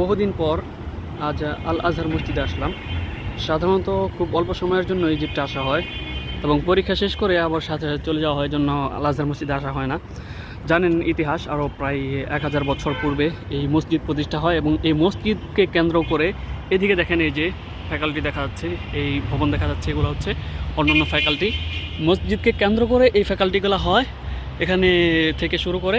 বহুদিন পর আজ আল আজহার মসজিদে আসলাম। সাধারণত খুব অল্প সময়ের জন্য ইজিপ্টে আসা হয় এবং পরীক্ষা শেষ করে আবার সাথে সাথে চলে যাওয়া হয় জন্য আল আজহার মসজিদে আসা হয় না। জানেন, ইতিহাস আরও প্রায় এক হাজার বছর পূর্বে এই মসজিদ প্রতিষ্ঠা হয় এবং এই মসজিদকে কেন্দ্র করে এদিকে দেখেন এই যে ফ্যাকাল্টি দেখা যাচ্ছে, এই ভবন দেখা যাচ্ছে, এগুলো হচ্ছে অন্যান্য ফ্যাকাল্টি মসজিদকে কেন্দ্র করে এই ফ্যাকাল্টিগুলো হয়, এখানে থেকে শুরু করে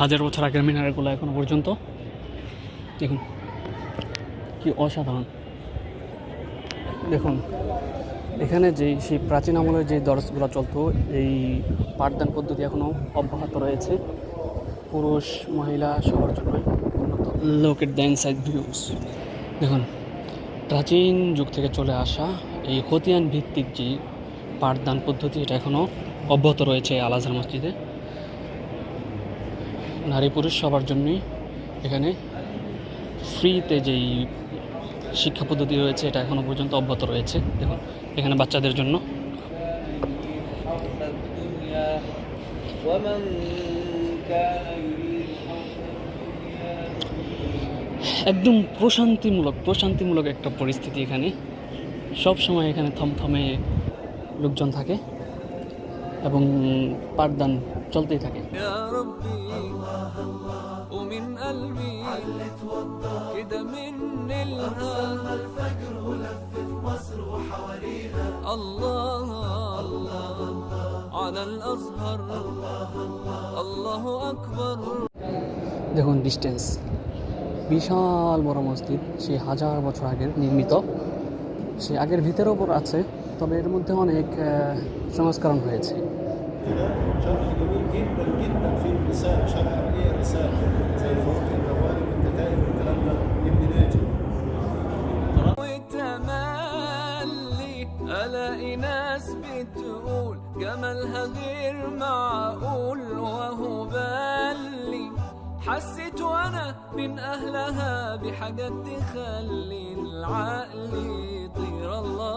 হাজার বছর আগের মিনারগুলো এখনও পর্যন্ত। দেখুন, কি অসাধারণ। দেখুন, এখানে যে সেই প্রাচীন আমলের যে দরজগুলো চলতো, এই পাঠদান পদ্ধতি এখনও অব্যাহত রয়েছে। পুরুষ, মহিলা সবার জন্যই উন্নত। লোক এট ইনসাইড ভিউস দেখুন, প্রাচীন যুগ থেকে চলে আসা এই খতিয়ান ভিত্তিক যে পাঠদান পদ্ধতি, এটা এখনও অব্যাহত রয়েছে আল আজহার মসজিদে। নারী পুরুষ সবার জন্যই এখানে ফ্রিতে যেই শিক্ষা পদ্ধতি রয়েছে, এটা এখনও পর্যন্ত অব্যাহত রয়েছে। দেখুন, এখানে বাচ্চাদের জন্য। একদম প্রশান্তিমূলক প্রশান্তিমূলক একটা পরিস্থিতি এখানে। সব সময় এখানে থমথমে লোকজন থাকে এবং পাঠদান চলতেই থাকে। يا ربي ومن قلبي كده من الهم الفجر ولفف مصر وحواليها الله الله على الأزهر الله أكبر দেখুন ডিস্টেন্স বিশাল বড় মসজিদ সে হাজার বছর আগের নির্মিত সে আগের ভিতরের ওপর আছে তবে এর মধ্যে অনেক আহ, সংস্করণ হয়েছে شرح جميل جدا جدا في الرسالة شرح عمليه رسالة؟ زي الفروق النواري والتدين والكلام ده ابن ناجي. وتملي ألاقي ناس بتقول جمالها غير معقول وهو بالي حسيت وأنا من أهلها بحاجات تخلي العقل يطير الله.